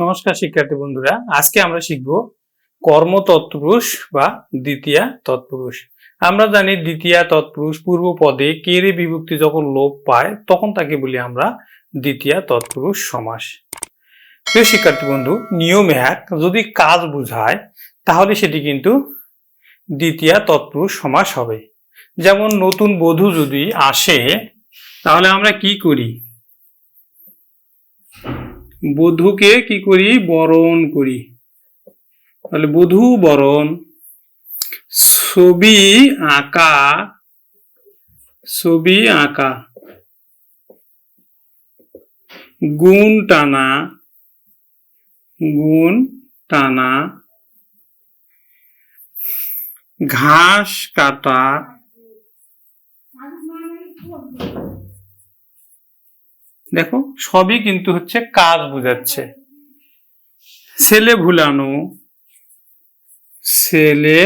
নমস্কার, শিক্ষার্থী বন্ধুরা। আজকে আমরা শিখব কর্ম তৎপুরুষ বা দ্বিতীয়া তৎপুরুষ। আমরা জানি দ্বিতীয়া তৎপুরুষ পূর্ব পদে কেরে বিভক্তি যখন লোপ পায়, তখন তাকে বলি আমরা দ্বিতীয়া তৎপুরুষ সমাস। প্রিয় শিক্ষার্থী বন্ধু, নিয়ম এক, যদি কাজ বুঝায়, তাহলে সেটি কিন্তু দ্বিতীয়া তৎপুরুষ সমাস হবে। যেমন নতুন বধূ যদি আসে, তাহলে আমরা কি করি? বধূকে কি করি? বরণ করি। তাহলে বধূ বরণ। ছবি আঁকা। ছবি আঁকা। গুণ টানা। গুণ টানা। ঘাস কাটা। দেখো, সবই কিন্তু হচ্ছে কাজ বোঝাচ্ছে। ছেলে ভুলানো ছেলে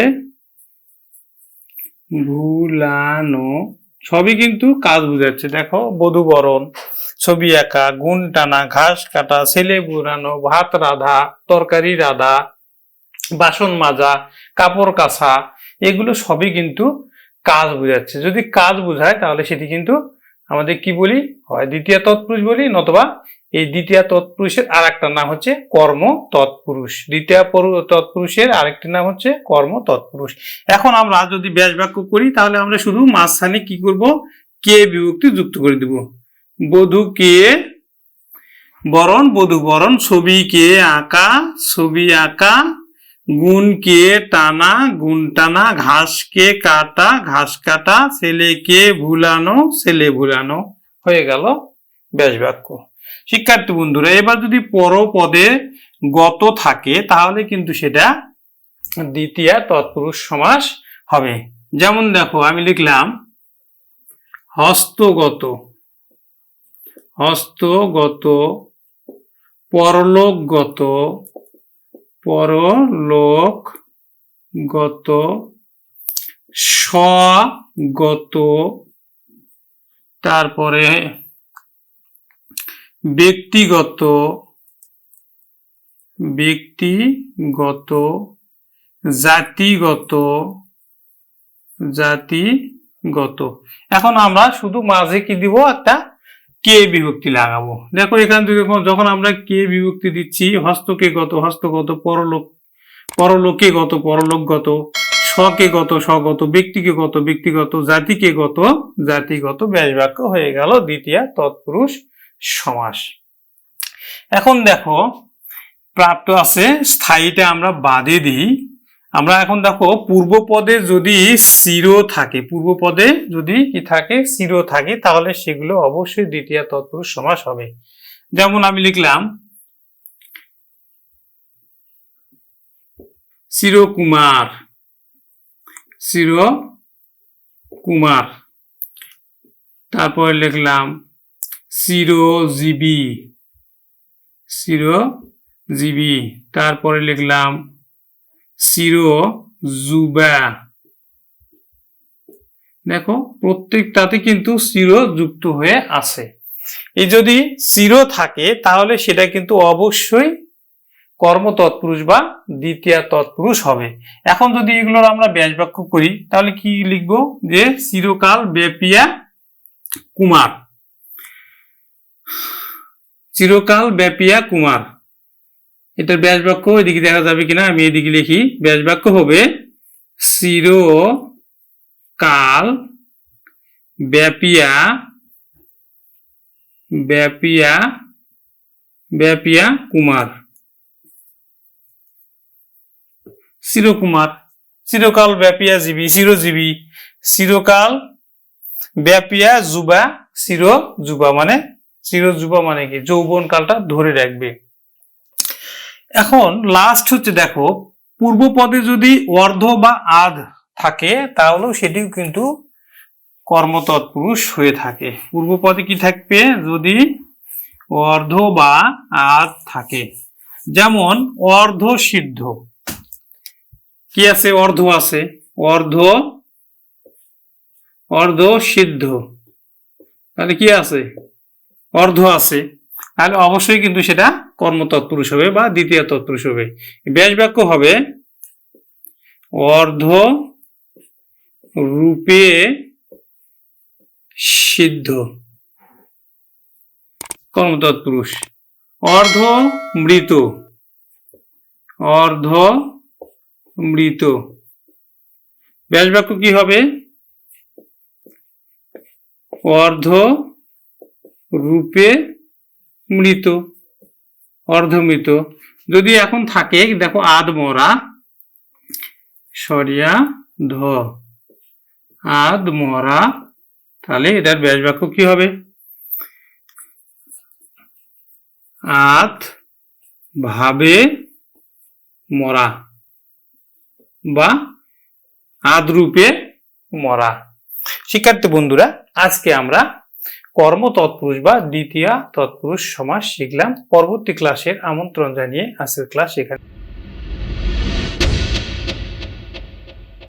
ভুলানো, সবই কিন্তু কাজ বোঝাচ্ছে। দেখো, বধূবরণ, ছবি আঁকা, গুণ টানা, ঘাস কাটা ছেলে ভুলানো, ভাত রাধা, তরকারি রাধা, বাসন মাজা, কাপড় কাচা এগুলো সবই কিন্তু কাজ বোঝাচ্ছে। যদি কাজ বোঝায়, তাহলে সেটি কিন্তু আমাদের কি বলি? হয় দ্বিতীয় তৎপুরুষ বলি, নতবা এই দ্বিতীয় তৎপুরুষের আর একটা নাম হচ্ছে কর্ম তৎপুরুষ। দ্বিতীয় পরু- তৎপুরুষের আরেকটি নাম হচ্ছে কর্ম তৎপুরুষ। এখন আমরা যদি ব্যাস বাক্য করি, তাহলে আমরা শুধু মাঝখানে কি করব? কে বিভক্তি যুক্ত করে দিব। বধূ কে? বরণ, বধূ বরণ, ছবি কে আঁকা, ছবি আঁকা গুণ কে টানা, গুণ টানা, ঘাসকে কাটা, ঘাস কাটা, ছেলেকে ভুলানো, ছেলে ভুলানো। হয়ে গেল ব্যাস বাক্য শিক্ষার্থী বন্ধুরা, এবার যদি পরপদে গত থাকে, তাহলে কিন্তু সেটা দ্বিতীয় তৎপুরুষ সমাস হবে। যেমন দেখো, আমি লিখলাম, হস্তগত হস্তগত, পরলোকগত পরলোকগত স্বগত তারপরে ব্যক্তিগত ব্যক্তিগত জাতিগত জাতিগত। এখন আমরা শুধু মাঝে কি দিব একটা? কে বিভক্তি লাগাবো? দেখো এখান থেকে যখন- আমরা কে বিভক্তি দিচ্ছি, হস্তকে গত, হস্তগত, পরলোক, পরলোকে গত পরলোকগত স্বকে গত, স্বগত, ব্যক্তিকে গত, ব্যক্তিগত, জাতিকে গত, জাতিগত ব্যাস বাক্য হয়ে গেল দ্বিতীয় তৎপুরুষ সমাস। এখন দেখো, প্রাপ্ত আছে স্থায়ীটা আমরা বাদে দিই। আমরা এখন দেখো পূর্ব পদে যদি চির থাকে পূর্ব পদে যদি কি থাকে চির থাকে, তাহলে সেগুলো অবশ্যই দ্বিতীয় তৎপুরুষ সমাস হবে। যেমন আমি লিখলাম চিরকুমার চির কুমার। তারপরে লিখলাম চিরজীবী চিরজীবী তারপরে লিখলাম চির জুবা। দেখো, প্রত্যেকটাতে কিন্তু চির যুক্ত হয়ে আছে। এই যদি চির থাকে, তাহলে সেটা কিন্তু অবশ্যই কর্ম তৎপুরুষ বা দ্বিতীয় তৎপুরুষ হবে। এখন যদি এগুলোর আমরা ব্যাস বাক্য করি, তাহলে কি লিখব? যে চিরকাল ব্যাপিয়া কুমার। চিরকাল ব্যাপিয়া কুমার। এটার ব্যাস বাক্য, এদিকে দেখা যাবে কিনা, আমি এদিকে লিখি, ব্যাস বাক্য হবে চির কাল ব্যাপিয়া ব্যাপিয়া ব্যাপিয়া কুমার। চিরকুমার চিরকাল ব্যাপিয়া জীবী চিরজীবী চিরকাল ব্যাপিয়া যুবা, চির যুবা মানে চির যুবা মানে কি? যৌবন কালটা ধরে রাখবে। এখন লাস্ট হচ্ছে দেখো পূর্ব পদে যদি অর্ধ বা আধ থাকে, তাহলেও সেটিও কিন্তু কর্মতৎপুরুষ হয়ে থাকে। পূর্ব পদে কি থাকবে? যদি অর্ধ বা আধ থাকে। যেমন অর্ধ সিদ্ধ। কি আছে? অর্ধ আছে। অর্ধ অর্ধ সিদ্ধ। তাহলে কি আছে? অর্ধ আছে। তাহলে অবশ্যই কিন্তু সেটা কর্ম তৎপুরুষ হবে বা দ্বিতীয় তৎপুরুষ হবে। ব্যাস বাক্য হবে, অর্ধ রূপে সিদ্ধ। কর্ম তৎপুরুষ অর্ধ মৃত। অর্ধ মৃত। ব্যাস বাক্য কি হবে? অর্ধ রূপে মৃত, অর্ধমৃত। যদি এখন থাকে, দেখো আদ মরা, সরিয়া, ধ। আদ মরা, তাহলে এটার ব্যাস বাক্য কি হবে? আত ভাবে মরা বা আদরূপে মরা। শিক্ষার্থী বন্ধুরা, আজকে আমরা কর্ম তৎপুরুষ বা দ্বিতীয় তৎপুরুষ সমাস শিখলাম। পরবর্তী ক্লাসের আমন্ত্রণ জানিয়ে আজকের ক্লাস এখানে